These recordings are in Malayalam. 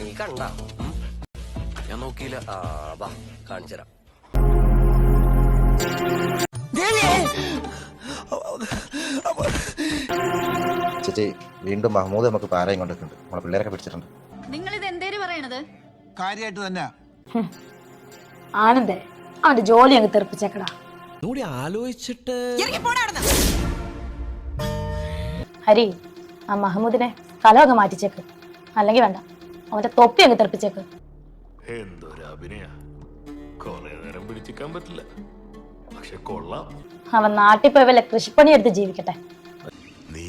നീ കണ്ട. ഞാൻ നോക്കിയില്ല. ആ വാ കാണിച്ചുതരാം. ചേച്ചി വീണ്ടും മഹമ്മൂദ് നമുക്ക് പാരയും കൊണ്ടിട്ടുണ്ട് നമ്മളെ പിള്ളേരൊക്കെ പിടിച്ചിട്ടുണ്ട്. നിങ്ങൾ ഇത് എന്തേര് പറയണത്? കാര്യമായിട്ട് തന്നെ. ആനന്ദേ അവന്റെ ജോലി അങ്ങ് തെറിപ്പിച്ചേക്കടാ കൂടി ആലോചിച്ചിട്ട് ഹരി ആ മഹമ്മൂദിനെ സ്ഥലം അങ്ങ് മാറ്റിച്ചേക്ക്. അല്ലെങ്കിൽ വേണ്ട. അവന്റെ തൊപ്പി അങ്ങ് തെറിപ്പിച്ചേക്ക്. എന്തൊരു അഭിനയ. കൊറേ നേരം പിടിച്ചിക്കാൻ പറ്റില്ല. പക്ഷെ കൊള്ളാം. അവൻ നാട്ടിൽ പോയി വല്ല കൃഷിപ്പണി എടുത്ത് ജീവിക്കട്ടെ. നീ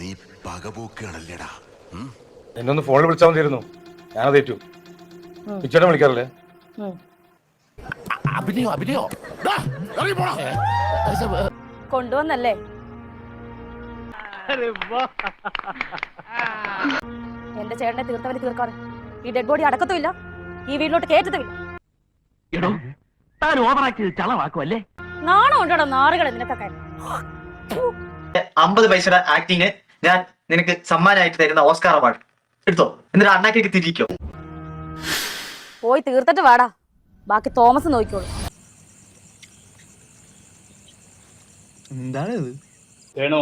നീ പകപോക്കാണല്ലേടാ എന്നെ ഒന്ന് ഫോണിൽ വിളിച്ചാൽ മതിയായിരുന്നു. ഞാനത് ഏറ്റു. പിച്ചേട്ടൻ വിളിക്കാറില്ലേ? അഭിനയോ കൊണ്ടുവന്നല്ലേ? എന്റെ ചേട്ടനെ തീർത്തവന് തീർക്കാതെ. ഈ ഡെഡ് ബോഡി അടക്കത്തുമില്ല. ഈ വീട്ടിലോട്ട് കയറ്റത്തുമില്ല. താൻ ഓവറാക്കി ചളവാക്കുമല്ലേ നാണം ഉണ്ടോടോ നാറുകളെ നിനക്കൊക്കെ? അമ്പത് പൈസയുടെ ആക്ടിങ് ഞാൻ നിനക്ക് സമ്മാനമായിട്ട് തരുന്ന ഓസ്കാർ അവാർഡ്. എടുത്തോ. എന്നിട്ട് അണ്ണാക്കിലേക്ക് തിരിക്കോ പോയി തീർത്തിട്ട് വാടാ. ബാക്കി തോമസ് നോക്കിക്കോളൂ. എന്താണ് ഇത് വേണോ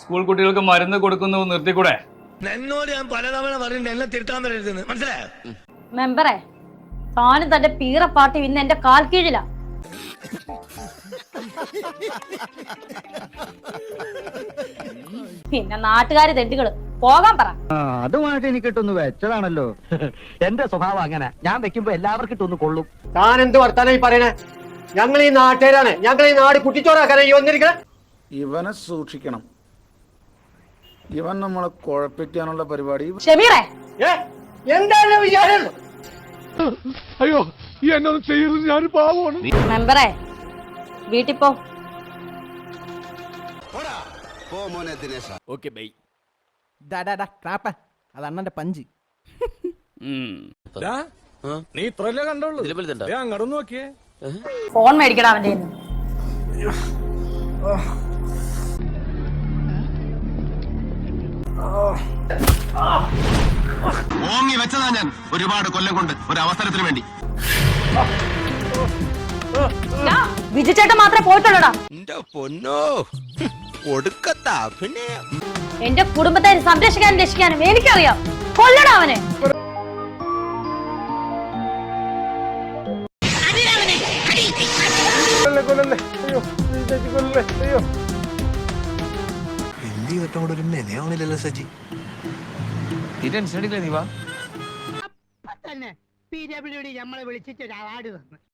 സ്കൂൾ കുട്ടികൾക്ക് മരുന്ന് കൊടുക്കുന്നു നിർത്തിക്കൂടെ? എന്നോട് ഞാൻ പലതവണ പറഞ്ഞിട്ട് എന്നെ തിരുത്താൻ വരരുതെന്ന് മനസ്സിലായോ? മെമ്പറെ താനും തന്റെ പീറ പാർട്ടി ഇന്ന് എന്റെ കാൽ കീഴിലാ. പിന്നെ നാട്ടുകാര് തെറ്റുകൾ പോകാൻ പറ. അതുമായിട്ട് എനിക്ക് ഇട്ടൊന്ന് വെച്ചതാണല്ലോ. എന്റെ സ്വഭാവം അങ്ങനെ. ഞാൻ വെക്കുമ്പോ എല്ലാവർക്കും ഇട്ടൊന്ന് കൊള്ളും. താൻ എന്ത് വർത്താനായി പറയണേ? ഞങ്ങൾ ഈ നാട്ടുകാരാണ്. ഞങ്ങൾ ഈ നാട് കുട്ടിച്ചോറാക്കാനായി വന്നിരിക്കണേ? ഇവനെ സൂക്ഷിക്കണം. ഇവൻ നമ്മളെ കുഴപ്പിക്കാനുള്ള പരിപാടി. ഷമീറേ! എന്താണ് വിചാരം? അയ്യോ ഈ എന്നൊന്നും ചെയ്യരുത് ഞാൻ പാവമാണ്. മെമ്പറെ വീട്ടിൽ പോ. Okay bye. അത് അണ്ണന്റെ പഞ്ച്. നീ ഇത്രല്ലേ കണ്ടോളൂ ഞാൻ കടന്നു നോക്കിയേ. ഫോൺ മേടിക്കടാ അവന്റെ ഓങ്ങി വെച്ചതാ ഞാൻ. ഒരുപാട് കൊല്ലം കൊണ്ട് ഒരു അവസരത്തിന് വേണ്ടി. ബിജു ചേട്ടൻ മാത്രമേ പോയിട്ടുള്ളടാ. പൊന്നോ ഒടുക്കത്ത അഭിനയം. എന്റെ കുടുംബത്തെ സംരക്ഷിക്കാനും രക്ഷിക്കാനും എനിക്കറിയാം. കൊല്ലടാ അവനെ. വലിയ കൂടെ ഒരു നെനയാവണില്ലല്ലോ സജി നീ ടെൻഷൻ നീ വാ? തന്നെ പി ഡബ്ല്യു ഡി നമ്മളെ വിളിച്ചിട്ട് ഒരു അവാർഡ് തന്നു.